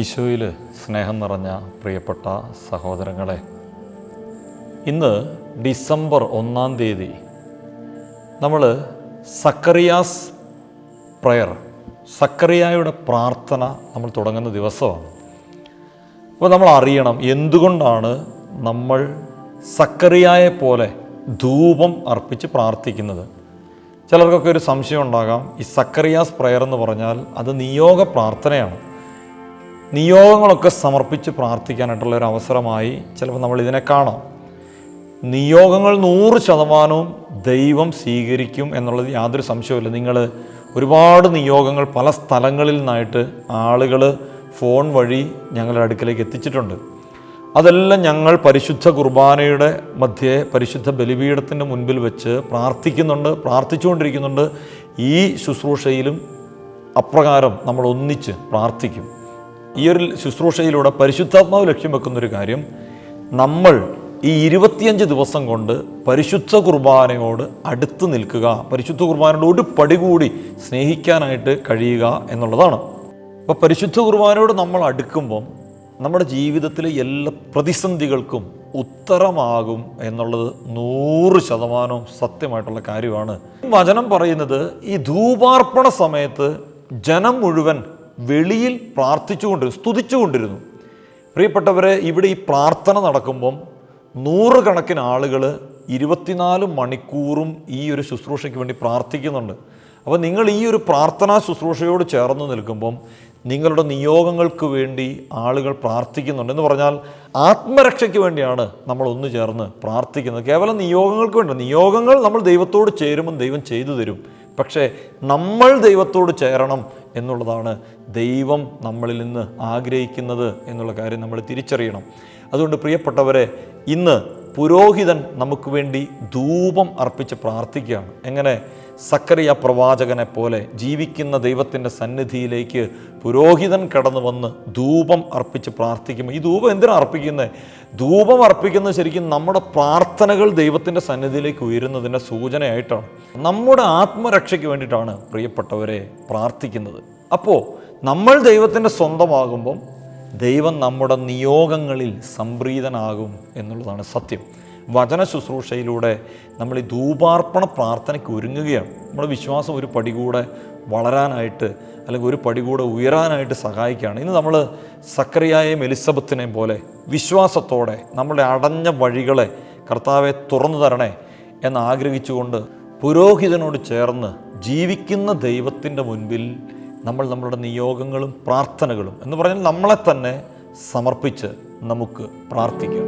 ഈശോയിൽ സ്നേഹം നിറഞ്ഞ പ്രിയപ്പെട്ട സഹോദരങ്ങളെ ഇന്ന് ഡിസംബർ ഒന്നാം തീയതി നമ്മൾ സക്കറിയാസ് പ്രയർ സക്കറിയായുടെ പ്രാർത്ഥന നമ്മൾ തുടങ്ങുന്ന ദിവസമാണ്. അപ്പോൾ നമ്മൾ അറിയണം എന്തുകൊണ്ടാണ് നമ്മൾ സക്കറിയായെ പോലെ ധൂപം അർപ്പിച്ച് പ്രാർത്ഥിക്കുന്നത്. ചിലർക്കൊക്കെ ഒരു സംശയം ഉണ്ടാകാം ഈ സക്കറിയാസ് പ്രയർ എന്ന് പറഞ്ഞാൽ അത് നിയോഗ പ്രാർത്ഥനയാണ്. നിയോഗങ്ങളൊക്കെ സമർപ്പിച്ച് പ്രാർത്ഥിക്കാനായിട്ടുള്ള ഒരു അവസരമായി ചിലപ്പോൾ നമ്മൾ ഇതിനെ കാണാം. നിയോഗങ്ങൾ നൂറ് ശതമാനവും ദൈവം സ്വീകരിക്കും എന്നുള്ളത് യാതൊരു സംശയവുമില്ല. നിങ്ങൾ ഒരുപാട് നിയോഗങ്ങൾ പല സ്ഥലങ്ങളിൽ നിന്നായിട്ട് ആളുകൾ ഫോൺ വഴി ഞങ്ങളുടെ അടുക്കലേക്ക് എത്തിച്ചിട്ടുണ്ട്. അതെല്ലാം ഞങ്ങൾ പരിശുദ്ധ കുർബാനയുടെ മധ്യേ പരിശുദ്ധ ബലിപീഠത്തിന്റെ മുൻപിൽ വെച്ച് പ്രാർത്ഥിക്കുന്നുണ്ട് പ്രാർത്ഥിച്ചുകൊണ്ടിരിക്കുന്നുണ്ട്. ഈ ശുശ്രൂഷയിലും അപ്രകാരം നമ്മൾ ഒന്നിച്ച് പ്രാർത്ഥിക്കും. ഈ ഒരു ശുശ്രൂഷയിലൂടെ പരിശുദ്ധാത്മാവ് ലക്ഷ്യം വെക്കുന്നൊരു കാര്യം. നമ്മൾ ഈ ഇരുപത്തിയഞ്ച് ദിവസം കൊണ്ട് പരിശുദ്ധ കുർബാനയോട് അടുത്ത് നിൽക്കുക പരിശുദ്ധ കുർബാനയോട് ഒരു പടി കൂടി സ്നേഹിക്കാനായിട്ട് കഴിയുക എന്നുള്ളതാണ്. അപ്പോൾ പരിശുദ്ധ കുർബാനയോട് നമ്മൾ അടുക്കുമ്പം നമ്മുടെ ജീവിതത്തിലെ എല്ലാ പ്രതിസന്ധികൾക്കും ഉത്തരമാകും എന്നുള്ളത് നൂറ് ശതമാനവും സത്യമായിട്ടുള്ള കാര്യമാണ്. വചനം പറയുന്നത് ഈ ധൂപാർപ്പണ സമയത്ത് ജനം മുഴുവൻ വെളിയിൽ പ്രാർത്ഥിച്ചുകൊണ്ടിരുന്നു സ്തുതിച്ചുകൊണ്ടിരുന്നു. പ്രിയപ്പെട്ടവരെ ഇവിടെ ഈ പ്രാർത്ഥന നടക്കുമ്പം നൂറുകണക്കിന് ആളുകൾ ഇരുപത്തിനാല് മണിക്കൂറും ഈ ഒരു ശുശ്രൂഷയ്ക്ക് വേണ്ടി പ്രാർത്ഥിക്കുന്നുണ്ട്. അപ്പോൾ നിങ്ങൾ ഈ ഒരു പ്രാർത്ഥനാ ശുശ്രൂഷയോട് ചേർന്ന് നിൽക്കുമ്പം നിങ്ങളുടെ നിയോഗങ്ങൾക്ക് വേണ്ടി ആളുകൾ പ്രാർത്ഥിക്കുന്നുണ്ട് എന്ന് പറഞ്ഞാൽ ആത്മരക്ഷയ്ക്ക് വേണ്ടിയാണ് നമ്മൾ ഒന്ന് ചേർന്ന് പ്രാർത്ഥിക്കുന്നത്. കേവലം നിയോഗങ്ങൾക്ക് വേണ്ടി നിയോഗങ്ങൾ നമ്മൾ ദൈവത്തോട് ചേരുമ്പം ദൈവം ചെയ്തു തരും. പക്ഷേ നമ്മൾ ദൈവത്തോട് ചേരണം എന്നുള്ളതാണ് ദൈവം നമ്മളിൽ നിന്ന് ആഗ്രഹിക്കുന്നത് എന്നുള്ള കാര്യം നമ്മൾ തിരിച്ചറിയണം. അതുകൊണ്ട് പ്രിയപ്പെട്ടവരെ ഇന്ന് പുരോഹിതൻ നമുക്ക് വേണ്ടി ധൂപം അർപ്പിച്ച് പ്രാർത്ഥിക്കുകയാണ്. എങ്ങനെ? സക്കറിയ പ്രവാചകനെ പോലെ ജീവിക്കുന്ന ദൈവത്തിന്റെ സന്നിധിയിലേക്ക് പുരോഹിതൻ കടന്നു വന്ന് ധൂപം അർപ്പിച്ച് പ്രാർത്ഥിക്കുമ്പോൾ ഈ ധൂപം എന്തിനാണ് അർപ്പിക്കുന്നത് ധൂപം അർപ്പിക്കുന്നത് ശരിക്കും നമ്മുടെ പ്രാർത്ഥനകൾ ദൈവത്തിന്റെ സന്നിധിയിലേക്ക് ഉയരുന്നതിന്റെ സൂചനയായിട്ടാണ്. നമ്മുടെ ആത്മരക്ഷയ്ക്ക് വേണ്ടിയിട്ടാണ് പ്രിയപ്പെട്ടവരെ പ്രാർത്ഥിക്കുന്നത്. അപ്പോൾ നമ്മൾ ദൈവത്തിന്റെ സ്വന്തമാകുമ്പം ദൈവം നമ്മുടെ നിയോഗങ്ങളിൽ സംപ്രീതനാകും എന്നുള്ളതാണ് സത്യം. വചന ശുശ്രൂഷയിലൂടെ നമ്മൾ ഈ ധൂപാർപ്പണ പ്രാർത്ഥനയ്ക്ക് ഒരുങ്ങുകയാണ്. നമ്മുടെ വിശ്വാസം ഒരു പടി കൂടെ വളരാനായിട്ട് അല്ലെങ്കിൽ ഒരു പടി കൂടെ ഉയരാനായിട്ട് സഹായിക്കുകയാണ്. ഇന്ന് നമ്മൾ സക്രിയായെയും എലിസബത്തിനെയും പോലെ വിശ്വാസത്തോടെ നമ്മുടെ അടഞ്ഞ വഴികളെ കർത്താവെ തുറന്നു തരണേ എന്ന് ആഗ്രഹിച്ചുകൊണ്ട് പുരോഹിതനോട് ചേർന്ന് ജീവിക്കുന്ന ദൈവത്തിന്റെ മുൻപിൽ നമ്മൾ നമ്മളുടെ നിയോഗങ്ങളും പ്രാർത്ഥനകളും എന്ന് പറഞ്ഞാൽ നമ്മളെ തന്നെ സമർപ്പിച്ച് നമുക്ക് പ്രാർത്ഥിക്കാം.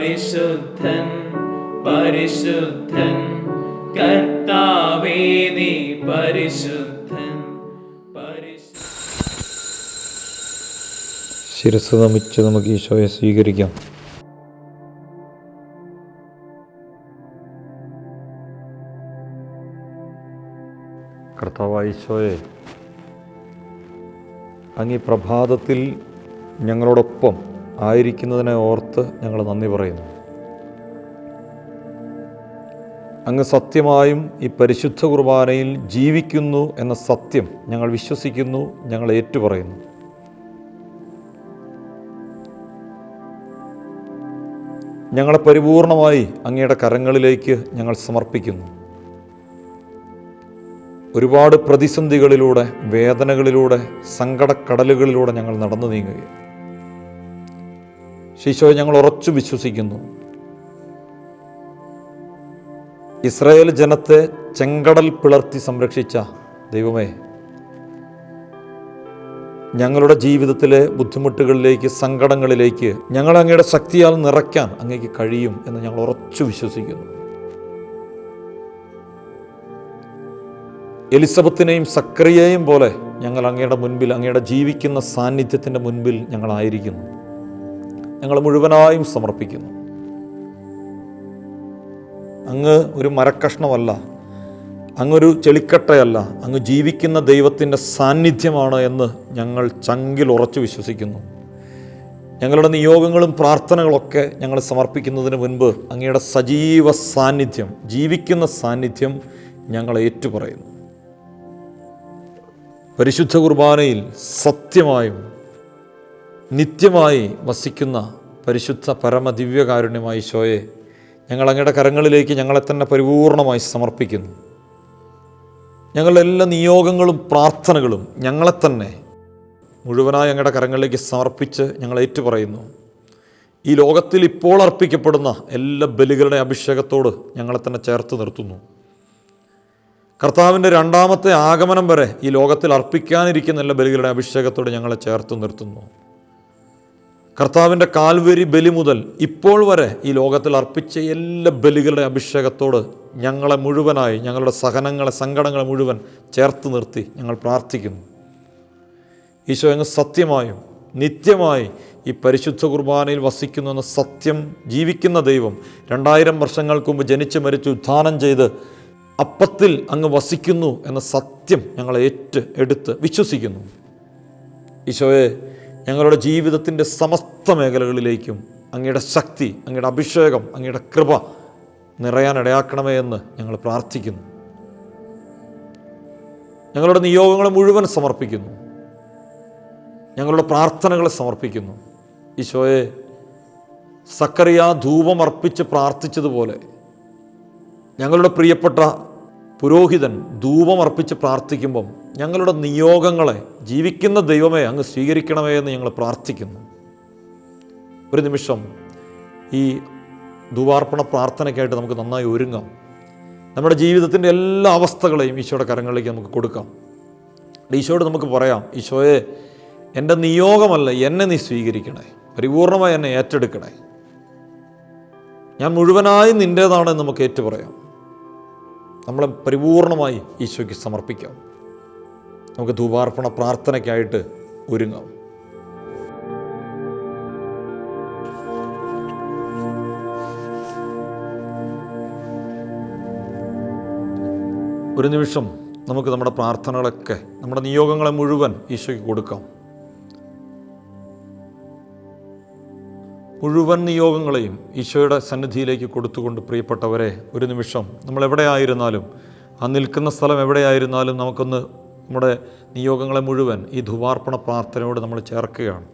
പരിശുദ്ധൻ പരിശുദ്ധൻ. കർത്താവേ നീ പരിശുദ്ധൻ ശിരസ് നമിച്ച് നമുക്ക് ഈശോയെ സ്വീകരിക്കാം. കർത്താവായ ഈശോയെ അങ്ങ് ഈ പ്രഭാതത്തിൽ ഞങ്ങളോടൊപ്പം ആയിരിക്കുന്നതിനെ ഓർത്ത് ഞങ്ങൾ നന്ദി പറയുന്നു. അങ്ങ് സത്യമായും ഈ പരിശുദ്ധ കുർബാനയിൽ ജീവിക്കുന്നു എന്ന സത്യം ഞങ്ങൾ വിശ്വസിക്കുന്നു ഞങ്ങൾ ഏറ്റുപറയുന്നു. ഞങ്ങളെ പരിപൂർണമായി അങ്ങയുടെ കരങ്ങളിലേക്ക് ഞങ്ങൾ സമർപ്പിക്കുന്നു. ഒരുപാട് പ്രതിസന്ധികളിലൂടെ വേദനകളിലൂടെ സങ്കടക്കടലുകളിലൂടെ ഞങ്ങൾ നടന്നു നീങ്ങുകയാണ്. ശീശോയെ ഞങ്ങൾ ഉറച്ചു വിശ്വസിക്കുന്നു. ഇസ്രായേൽ ജനത്തെ ചെങ്കടൽ പിളർത്തി സംരക്ഷിച്ച ദൈവമേ ഞങ്ങളുടെ ജീവിതത്തിലെ ബുദ്ധിമുട്ടുകളിലേക്ക് സങ്കടങ്ങളിലേക്ക് ഞങ്ങൾ അങ്ങയുടെ ശക്തിയാൽ നിറയ്ക്കാൻ അങ്ങേക്ക് കഴിയും എന്ന് ഞങ്ങൾ ഉറച്ചു വിശ്വസിക്കുന്നു. എലിസബത്തിനെയും സക്രിയയെയും പോലെ ഞങ്ങൾ അങ്ങയുടെ മുൻപിൽ അങ്ങയുടെ ജീവിക്കുന്ന സാന്നിധ്യത്തിന്റെ മുൻപിൽ ഞങ്ങളായിരിക്കുന്നു. ഞങ്ങൾ മുഴുവനായും സമർപ്പിക്കുന്നു. അങ്ങ് ഒരു മരക്കഷ്ണമല്ല അങ്ങൊരു ചെളിക്കട്ടയല്ല അങ്ങ് ജീവിക്കുന്ന ദൈവത്തിന്റെ സാന്നിധ്യമാണ് എന്ന് ഞങ്ങൾ ചങ്കിൽ ഉറച്ചു വിശ്വസിക്കുന്നു. ഞങ്ങളുടെ നിയോഗങ്ങളും പ്രാർത്ഥനകളൊക്കെ ഞങ്ങൾ സമർപ്പിക്കുന്നതിന് മുൻപ് അങ്ങയുടെ സജീവ സാന്നിധ്യം ജീവിക്കുന്ന സാന്നിധ്യം ഞങ്ങൾ ഏറ്റുപറയുന്നു. പരിശുദ്ധ കുർബാനയിൽ സത്യമായും നിത്യമായി വസിക്കുന്ന പരിശുദ്ധ പരമദിവ്യകാരുണ്യമായി ഈശോയെ ഞങ്ങൾ അങ്ങയുടെ കരങ്ങളിലേക്ക് ഞങ്ങളെ തന്നെ പരിപൂർണമായി സമർപ്പിക്കുന്നു. ഞങ്ങളുടെ എല്ലാ നിയോഗങ്ങളും പ്രാർത്ഥനകളും ഞങ്ങളെ തന്നെ മുഴുവനായി ഞങ്ങളുടെ കരങ്ങളിലേക്ക് സമർപ്പിച്ച് ഞങ്ങൾ ഏറ്റുപറയുന്നു. ഈ ലോകത്തിൽ ഇപ്പോൾ അർപ്പിക്കപ്പെടുന്ന എല്ലാ ബലികളുടെ അഭിഷേകത്തോട് ഞങ്ങളെ തന്നെ ചേർത്ത് നിർത്തുന്നു. കർത്താവിന്റെ രണ്ടാമത്തെ ആഗമനം വരെ ഈ ലോകത്തിൽ അർപ്പിക്കാനിരിക്കുന്ന എല്ലാ ബലികളുടെ അഭിഷേകത്തോട് ഞങ്ങളെ ചേർത്ത് നിർത്തുന്നു. കർത്താവിന്റെ കാൽവരി ബലി മുതൽ ഇപ്പോൾ വരെ ഈ ലോകത്തിൽ അർപ്പിച്ച എല്ലാ ബലികളുടെ അഭിഷേകത്തോട് ഞങ്ങളെ മുഴുവനായി ഞങ്ങളുടെ സഹനങ്ങളെ സങ്കടങ്ങളെ മുഴുവൻ ചേർത്ത് നിർത്തി ഞങ്ങൾ പ്രാർത്ഥിക്കുന്നു. ഈശോ അങ്ങ് സത്യമായും നിത്യമായി ഈ പരിശുദ്ധ കുർബാനയിൽ വസിക്കുന്നു എന്ന സത്യം ജീവിക്കുന്ന ദൈവം രണ്ടായിരം വർഷങ്ങൾക്ക് മുമ്പ് ജനിച്ച് മരിച്ച് ഉദ്ധാനം ചെയ്ത് അപ്പത്തിൽ അങ്ങ് വസിക്കുന്നു എന്ന സത്യം ഞങ്ങളെ ഏറ്റ് എടുത്ത് വിശ്വസിക്കുന്നു. ഈശോയെ ഞങ്ങളുടെ ജീവിതത്തിന്റെ സമസ്ത മേഖലകളിലേക്കും അങ്ങയുടെ ശക്തി അങ്ങയുടെ അഭിഷേകം അങ്ങയുടെ കൃപ നിറയാൻ ഇടയാക്കണമേ എന്ന് ഞങ്ങൾ പ്രാർത്ഥിക്കുന്നു. ഞങ്ങളുടെ നിയോഗങ്ങളെ മുഴുവൻ സമർപ്പിക്കുന്നു. ഞങ്ങളുടെ പ്രാർത്ഥനകളെ സമർപ്പിക്കുന്നു. ഈശോയെ സക്കറിയ ധൂപമർപ്പിച്ച് പ്രാർത്ഥിച്ചതുപോലെ ഞങ്ങളുടെ പ്രിയപ്പെട്ട പുരോഹിതൻ ധൂപമർപ്പിച്ച് പ്രാർത്ഥിക്കുമ്പം ഞങ്ങളുടെ നിയോഗങ്ങളെ ജീവിക്കുന്ന ദൈവമേ അങ്ങ് സ്വീകരിക്കണമേ എന്ന് ഞങ്ങൾ പ്രാർത്ഥിക്കുന്നു. ഒരു നിമിഷം ഈ ധൂപാർപ്പണ പ്രാർത്ഥനയ്ക്കായിട്ട് നമുക്ക് നന്നായി ഒരുങ്ങാം. നമ്മുടെ ജീവിതത്തിന്റെ എല്ലാ അവസ്ഥകളെയും ഈശോയുടെ കരങ്ങളിലേക്ക് നമുക്ക് കൊടുക്കാം. ഈശോയോട് നമുക്ക് പറയാം ഈശോയെ എന്റെ നിയോഗമല്ല എന്നെ നീ സ്വീകരിക്കണേ പരിപൂർണമായി എന്നെ ഏറ്റെടുക്കണേ. ഞാൻ മുഴുവനായി നിന്റേതാണെന്ന് നമുക്ക് ഏറ്റു പറയാം. നമ്മളെ പരിപൂർണമായി ഈശോയ്ക്ക് സമർപ്പിക്കാം. നമുക്ക് ധൂപാർപ്പണ പ്രാർത്ഥനയ്ക്കായിട്ട് ഒരുങ്ങാം. ഒരു നിമിഷം നമുക്ക് നമ്മുടെ പ്രാർത്ഥനകളൊക്കെ നമ്മുടെ നിയോഗങ്ങളെ മുഴുവൻ ഈശോയ്ക്ക് കൊടുക്കാം. മുഴുവൻ നിയോഗങ്ങളെയും ഈശോയുടെ സന്നിധിയിലേക്ക് കൊടുത്തുകൊണ്ട് പ്രിയപ്പെട്ടവരെ ഒരു നിമിഷം നമ്മൾ എവിടെയായിരുന്നാലും ആ നിൽക്കുന്ന സ്ഥലം എവിടെയായിരുന്നാലും നമുക്കൊന്ന് നമ്മുടെ നിയോഗങ്ങളെ മുഴുവൻ ഈ ധുവാർപ്പണ പ്രാർത്ഥനയോട് നമ്മൾ ചേർക്കുകയാണ്.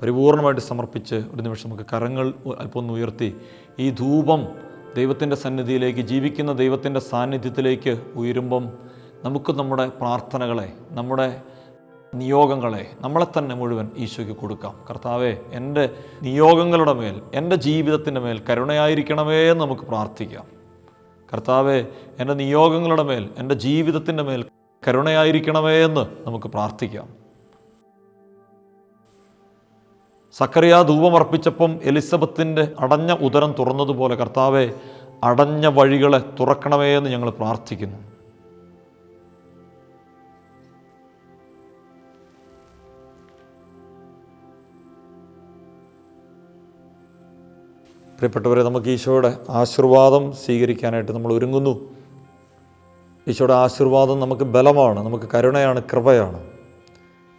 പരിപൂർണമായിട്ട് സമർപ്പിച്ച് ഒരു നിമിഷം നമുക്ക് കരങ്ങൾ അല്പം ഒന്ന് ഉയർത്തി ഈ ധൂപം ദൈവത്തിന്റെ സന്നിധിയിലേക്ക് ജീവിക്കുന്ന ദൈവത്തിന്റെ സാന്നിധ്യത്തിലേക്ക് ഉയരുമ്പം നമുക്ക് നമ്മുടെ പ്രാർത്ഥനകളെ നമ്മുടെ നിയോഗങ്ങളെ നമ്മളെ തന്നെ മുഴുവൻ ഈശോയ്ക്ക് കൊടുക്കാം. കർത്താവേ എന്റെ നിയോഗങ്ങളുടെ മേൽ എന്റെ ജീവിതത്തിന്റെ മേൽ കരുണയായിരിക്കണമേ എന്ന് നമുക്ക് പ്രാർത്ഥിക്കാം. കർത്താവേ എന്റെ നിയോഗങ്ങളുടെ മേൽ എന്റെ ജീവിതത്തിന്റെ മേൽ കരുണയായിരിക്കണമേ എന്ന് നമുക്ക് പ്രാർത്ഥിക്കാം. സക്കറിയ ധൂപമർപ്പിച്ചപ്പം എലിസബത്തിന്റെ അടഞ്ഞ ഉദരം തുറന്നതുപോലെ കർത്താവെ അടഞ്ഞ വഴികളെ തുറക്കണമേ എന്ന് ഞങ്ങൾ പ്രാർത്ഥിക്കുന്നു. പ്രിയപ്പെട്ടവരെ നമുക്ക് ഈശോയുടെ ആശീർവാദം സ്വീകരിക്കാനായിട്ട് നമ്മൾ ഒരുങ്ങുന്നു. ഈശോയുടെ ആശീർവാദം നമുക്ക് ബലമാണ് നമുക്ക് കരുണയാണ് കൃപയാണ്.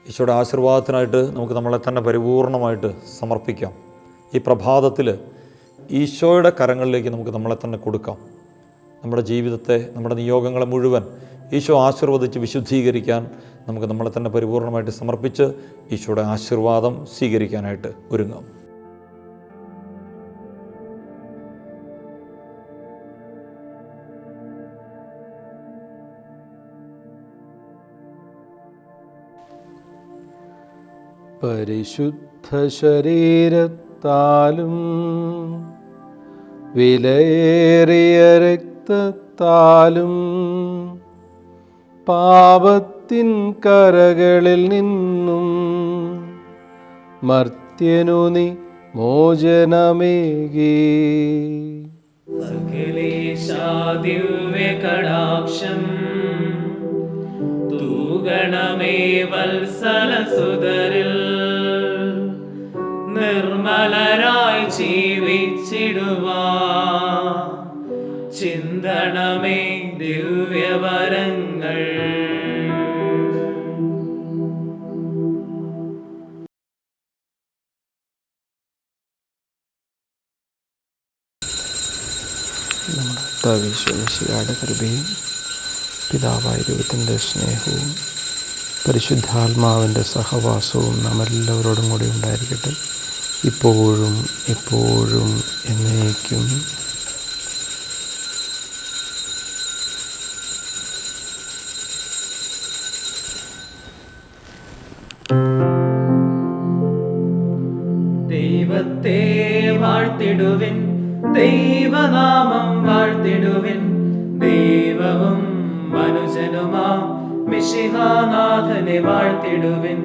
ഈശോയുടെ ആശീർവാദത്തിനായിട്ട് നമുക്ക് നമ്മളെ തന്നെ പരിപൂർണമായിട്ട് സമർപ്പിക്കാം. ഈ പ്രഭാതത്തിൽ ഈശോയുടെ കരങ്ങളിലേക്ക് നമുക്ക് നമ്മളെ തന്നെ കൊടുക്കാം. നമ്മുടെ ജീവിതത്തെ നമ്മുടെ നിയോഗങ്ങളെ മുഴുവൻ ഈശോ ആശീർവദിച്ച് വിശുദ്ധീകരിക്കാൻ നമുക്ക് നമ്മളെ തന്നെ പരിപൂർണമായിട്ട് സമർപ്പിച്ച് ഈശോയുടെ ആശീർവാദം സ്വീകരിക്കാനായിട്ട് ഒരുങ്ങാം. പരിശുദ്ധ ശരീരത്താലും വിലയേറിയ രക്തത്താലും പാപത്തിൻ കരകളിൽ നിന്നും മർത്യനു നീ മോചനമേകി. സകലേശാദിവ്യകടാക്ഷം തൂഗണമേ വത്സലസുതരിൽ നിർമ്മലരായി ജീവിച്ചിടുവാ. ചിന്തണമേ ദിവ്യവരങ്ങൾ. നമ്മുടെ കൃപയും പിതാവായ ദൈവത്തിന്റെ സ്നേഹവും പരിശുദ്ധാത്മാവിന്റെ സഹവാസവും നാം എല്ലാവരോടും കൂടി ഉണ്ടായിരിക്കട്ടെ. ഇപ്പോഴും എപ്പോഴും എന്നേക്കും. ദൈവത്തെ വാഴ്ത്തിടുവിൻ ദൈവനാമം മിശിഹാനാഥനെ വാഴ്ത്തിടുവിൻ.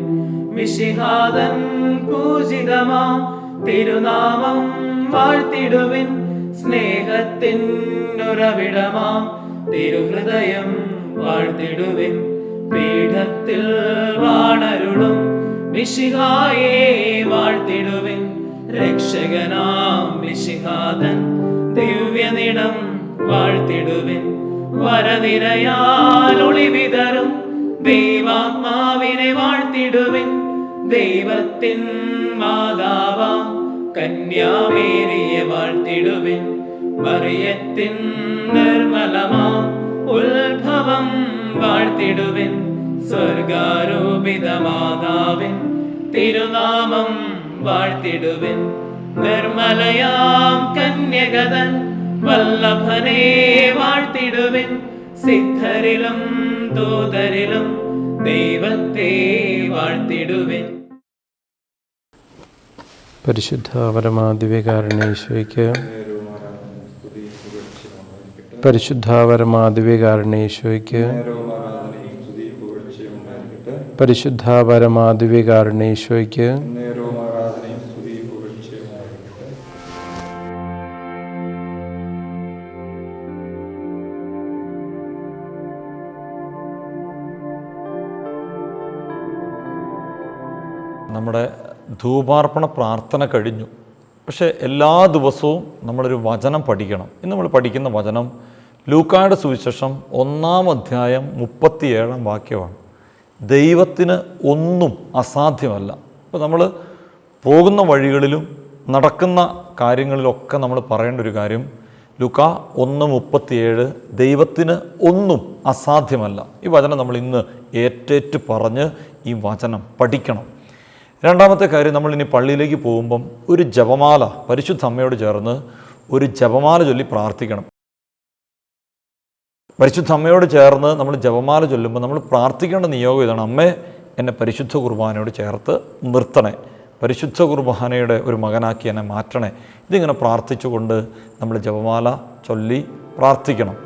മിശിഹാദൻ പൂജിതമാ തിരുനാമം വാഴ്ത്തിടുവിൻ. സ്നേഹത്തിൻ ഉറവിടമാം തിരുഹൃദയം വാഴ്ത്തിടുവിൻ. പീഠത്തിൽ വാണരുളും മിശിഹായെ വാഴ്ത്തിടുവിൻ. രക്ഷകനാം മിശിഹാദൻ ദിവ്യനിടം വാഴ്ത്തിടുവിൻ. വരനിരയാൽ ദൈവാത്മാവിനെ വാഴ്ത്തിടുവിൻ. ദൈവത്തിൻ മാതാവ കന്യാമേരിയെ വാഴ്ത്തിടുവിൻ. മറിയത്തിൻ നിർമ്മലമാ ഉത്ഭവം വാഴ്ത്തിടുവിൻ. സ്വർഗാരോപിത മാതാവിൻ തിരുനാമം വാഴ്ത്തിടുവിൻ. നിർമ്മലയാം കന്യകതൻ വല്ലഭനെ വാഴ്ത്തിടുവിൻ. സിദ്ധരിലും ദൂതരിലും പരിശുദ്ധ പരമാദിവ്യകാരണേശ്വയ്ക്ക് പരിശുദ്ധ പരമാദിവ്യകാരണേശ്വയ്ക്ക് പരിശുദ്ധ പരമാദിവ്യകാരണേശ്വയ്ക്ക് നമ്മുടെ ധൂപാർപ്പണ പ്രാർത്ഥന കഴിഞ്ഞു. പക്ഷേ എല്ലാ ദിവസവും നമ്മളൊരു വചനം പഠിക്കണം. ഇന്ന് നമ്മൾ പഠിക്കുന്ന വചനം ലൂക്കായുടെ സുവിശേഷം ഒന്നാം അധ്യായം മുപ്പത്തിയേഴാം വാക്യമാണ്. ദൈവത്തിന് ഒന്നും അസാധ്യമല്ല. അപ്പോൾ നമ്മൾ പോകുന്ന വഴികളിലും നടക്കുന്ന കാര്യങ്ങളിലൊക്കെ നമ്മൾ പറയേണ്ട ഒരു കാര്യം ലുക്ക ഒന്ന് മുപ്പത്തിയേഴ് ദൈവത്തിന് ഒന്നും അസാധ്യമല്ല. ഈ വചനം നമ്മൾ ഇന്ന് ഏറ്റേറ്റ് പറഞ്ഞ് ഈ വചനം പഠിക്കണം. രണ്ടാമത്തെ കാര്യം നമ്മൾ ഇനി പള്ളിയിലേക്ക് പോകുമ്പം ഒരു ജപമാല പരിശുദ്ധ അമ്മയോട് ചേർന്ന് ഒരു ജപമാല ചൊല്ലി പ്രാർത്ഥിക്കണം. പരിശുദ്ധ അമ്മയോട് ചേർന്ന് നമ്മൾ ജപമാല ചൊല്ലുമ്പോൾ നമ്മൾ പ്രാർത്ഥിക്കേണ്ട നിയോഗം ഇതാണ്. അമ്മേ എന്നെ പരിശുദ്ധ കുർബാനയോട് ചേർത്ത് നിർത്തണേ. പരിശുദ്ധ കുർബാനയുടെ ഒരു മകനാക്കി എന്നെ മാറ്റണേ. ഇതിങ്ങനെ പ്രാർത്ഥിച്ചുകൊണ്ട് നമ്മൾ ജപമാല ചൊല്ലി പ്രാർത്ഥിക്കണം.